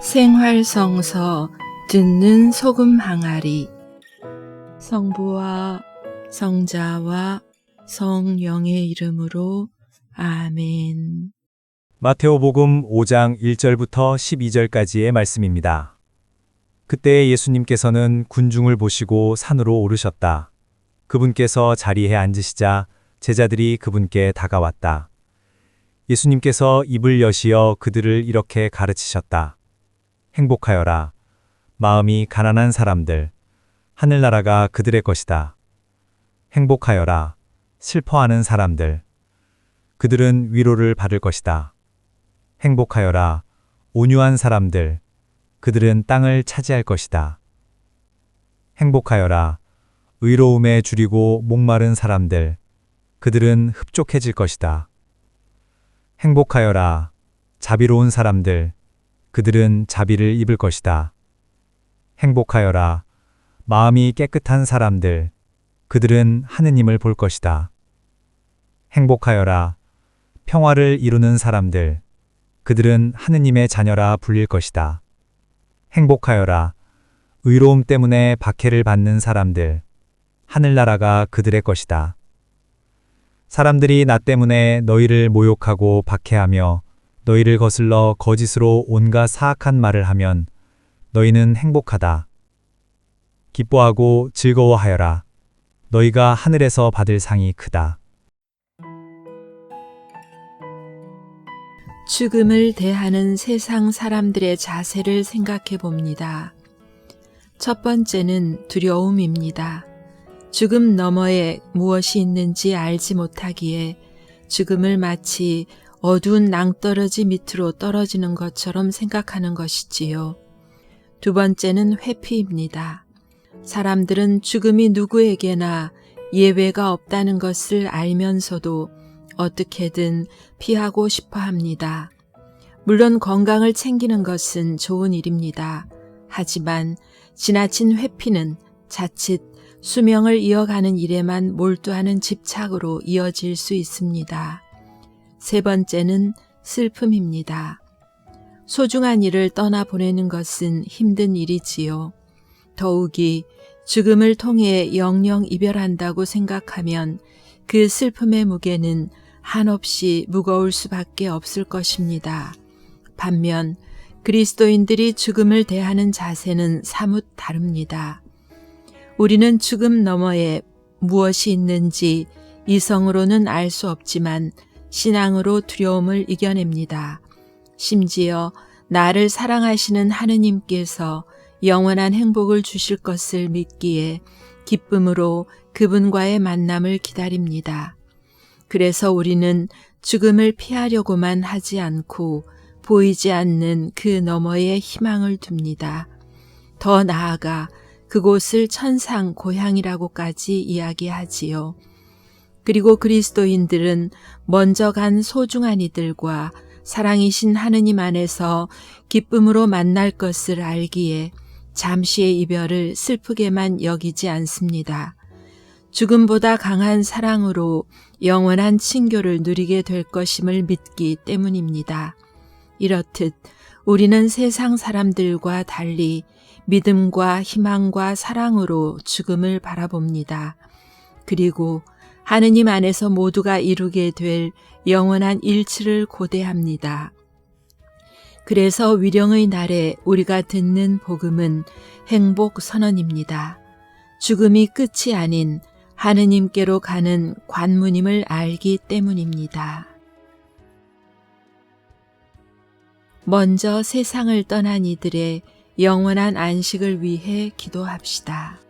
생활성서 듣는 소금 항아리 성부와 성자와 성령의 이름으로 아멘. 마테오복음 5장 1절부터 12절까지의 말씀입니다. 그때 예수님께서는 군중을 보시고 산으로 오르셨다. 그분께서 자리에 앉으시자 제자들이 그분께 다가왔다. 예수님께서 입을 여시어 그들을 이렇게 가르치셨다. 행복하여라. 마음이 가난한 사람들. 하늘나라가 그들의 것이다. 행복하여라. 슬퍼하는 사람들. 그들은 위로를 받을 것이다. 행복하여라. 온유한 사람들. 그들은 땅을 차지할 것이다. 행복하여라. 의로움에 줄이고 목마른 사람들. 그들은 흡족해질 것이다. 행복하여라. 자비로운 사람들. 그들은 자비를 입을 것이다. 행복하여라. 마음이 깨끗한 사람들. 그들은 하느님을 볼 것이다. 행복하여라. 평화를 이루는 사람들. 그들은 하느님의 자녀라 불릴 것이다. 행복하여라. 의로움 때문에 박해를 받는 사람들. 하늘나라가 그들의 것이다. 사람들이 나 때문에 너희를 모욕하고 박해하며 너희를 거슬러 거짓으로 온갖 사악한 말을 하면 너희는 행복하다. 기뻐하고 즐거워하여라. 너희가 하늘에서 받을 상이 크다. 죽음을 대하는 세상 사람들의 자세를 생각해 봅니다. 첫 번째는 두려움입니다. 죽음 너머에 무엇이 있는지 알지 못하기에 죽음을 마치 어두운 낭떠러지 밑으로 떨어지는 것처럼 생각하는 것이지요. 두 번째는 회피입니다. 사람들은 죽음이 누구에게나 예외가 없다는 것을 알면서도 어떻게든 피하고 싶어 합니다. 물론 건강을 챙기는 것은 좋은 일입니다. 하지만 지나친 회피는 자칫 수명을 이어가는 일에만 몰두하는 집착으로 이어질 수 있습니다. 세 번째는 슬픔입니다. 소중한 일을 떠나 보내는 것은 힘든 일이지요. 더욱이 죽음을 통해 영영 이별한다고 생각하면 그 슬픔의 무게는 한없이 무거울 수밖에 없을 것입니다. 반면 그리스도인들이 죽음을 대하는 자세는 사뭇 다릅니다. 우리는 죽음 너머에 무엇이 있는지 이성으로는 알 수 없지만 신앙으로 두려움을 이겨냅니다. 심지어 나를 사랑하시는 하느님께서 영원한 행복을 주실 것을 믿기에 기쁨으로 그분과의 만남을 기다립니다. 그래서 우리는 죽음을 피하려고만 하지 않고 보이지 않는 그 너머에 희망을 둡니다. 더 나아가 그곳을 천상 고향이라고까지 이야기하지요. 그리고 그리스도인들은 먼저 간 소중한 이들과 사랑이신 하느님 안에서 기쁨으로 만날 것을 알기에 잠시의 이별을 슬프게만 여기지 않습니다. 죽음보다 강한 사랑으로 영원한 친교를 누리게 될 것임을 믿기 때문입니다. 이렇듯 우리는 세상 사람들과 달리 믿음과 희망과 사랑으로 죽음을 바라봅니다. 그리고 하느님 안에서 모두가 이루게 될 영원한 일치를 고대합니다. 그래서 위령의 날에 우리가 듣는 복음은 행복 선언입니다. 죽음이 끝이 아닌 하느님께로 가는 관문임을 알기 때문입니다. 먼저 세상을 떠난 이들의 영원한 안식을 위해 기도합시다.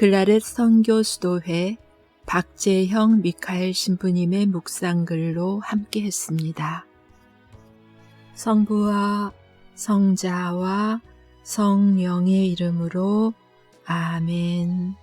글라렛 선교 수도회 박재형 미카엘 신부님의 묵상글로 함께 했습니다. 성부와 성자와 성령의 이름으로 아멘.